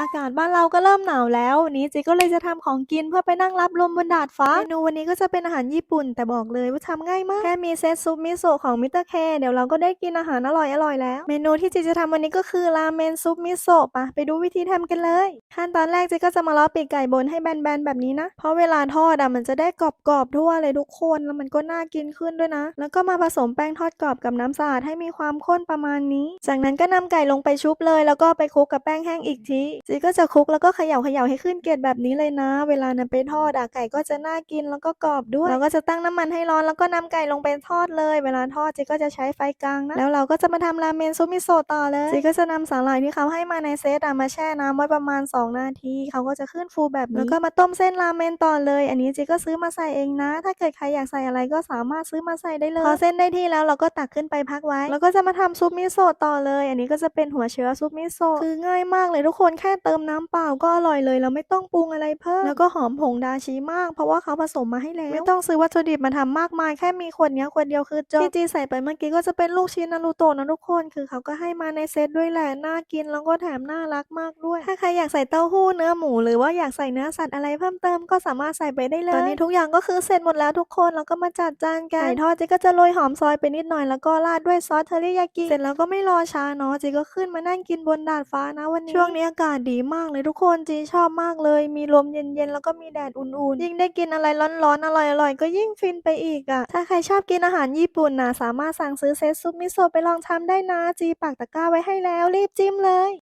อากาศบ้านเราก็เริ่มหนาวแล้ววันนี้เจก็เลยจะทำของกินเพื่อไปนั่งรับลมบนดาดฟ้าเมนูวันนี้ก็จะเป็นอาหารญี่ปุ่น แต่บอกเลยว่าทำง่ายมาก แค่มีเซตซุปมิโซะของมิสเตอร์เคเดี๋ยวเราก็ได้กินอาหารอร่อยอร่อยแล้ว เมนูที่เจจะทำวันนี้ก็คือราเมนซุปมิโซะปะไปดูวิธีทำกันเลย ขั้นตอนแรกเจก็จะมาล้อปีกไก่บนให้แบนๆแบบนี้นะ เพราะเวลาทอดอะมันจะได้กรอบๆทั่วเลยทุกคนแล้วมันก็น่ากินขึ้นด้วยนะ แล้วก็มาผสมแป้งทอดกรอบกับน้ำสะอาดให้มีความข้นประมาณนี้ จากนั้นก็นำไก่ลงไปชุบเลย แล้วก็ไปคลุกกับแป้งแห้งอีกทีจีก็จะคลุกแล้วก็เขย่าเขย่าให้ขึ้นเกล็ดแบบนี้เลยนะ เวลานำไปทอดอะไก่ก็จะน่ากินแล้วก็กรอบด้วยเราก็จะตั้งน้ำมันให้ร้อนแล้วก็นำไก่ลงไปทอดเลย เวลาทอดจีก็จะใช้ไฟกลางนะแล้วเราก็จะมาทำราเมนซุปมิโซะต่อเลยจีก็จะนำสาหร่ายที่เขาให้มาในเซตอะมาแช่น้ำไว้ประมาณ 2 นาที เขาก็จะขึ้นฟูแบบนี้แล้วก็มาต้มเส้นราเมนต่อเลย อันนี้จีก็ซื้อมาใส่เองนะ ถ้าเกิดใครอยากใส่อะไรก็สามารถซื้อมาใส่ได้เลยพอเส้นได้ที่แล้วเราก็ตักขึ้นไปพักไว้ แล้วก็จะมาทำซุปมิโซะต่อเลย อันนี้ก็จะเป็นหัวเชื้อซุปมิโซะคือง่ายมากเลยทุกคนแค่เติมน้ำเปล่าก็อร่อยเลยเราไม่ต้องปรุงอะไรเพิ่มแล้วก็หอมผงดาชิมาก เพราะว่าเขาผสมมาให้แล้วไม่ต้องซื้อวัตถุดิบมาทำมากมายแค่มีขวดเนี้ยขวดเดียวคือจบที่จีใส่ไปเมื่อกี้ก็จะเป็นลูกชิ้นนารูโตะนะทุกคน คือเขาก็ให้มาในเซตด้วยแหละน่ากินแล้วก็แถมน่ารักมากด้วย ถ้าใครอยากใส่เต้าหู้เนื้อหมูหรือว่าอยากใส่เนื้อสัตว์อะไรเพิ่มเติมก็สามารถใส่ไปได้เลยตอนนี้ทุกอย่างก็คือเสร็จหมดแล้วทุกคนแล้วก็มาจัดจานกันไก่ทอดจ๊ก็จะโรยหอมซอยไปนิดหน่อยแล้วก็ราดด้วยซอสเทอริยากิเสร็จแล้วก็ไม่รอช้าเนาะจ๊ก็ขึ้นมานั่งกินบนดาดฟ้านะวันนี้ช่วงนี้อากาศดีมากเลยทุกคนจีชอบมากเลย มีลมเย็นๆแล้วก็มีแดดอุ่นๆยิ่งได้กินอะไรร้อนๆอร่อยๆก็ยิ่งฟินไปอีกอะ่ะถ้าใครชอบกินอาหารญี่ปุ่นนะสามารถสั่งซื้อเซตซุปมิโซะไปลองทำได้นะจีปักตะกร้าไว้ให้แล้วรีบจิ้มเลย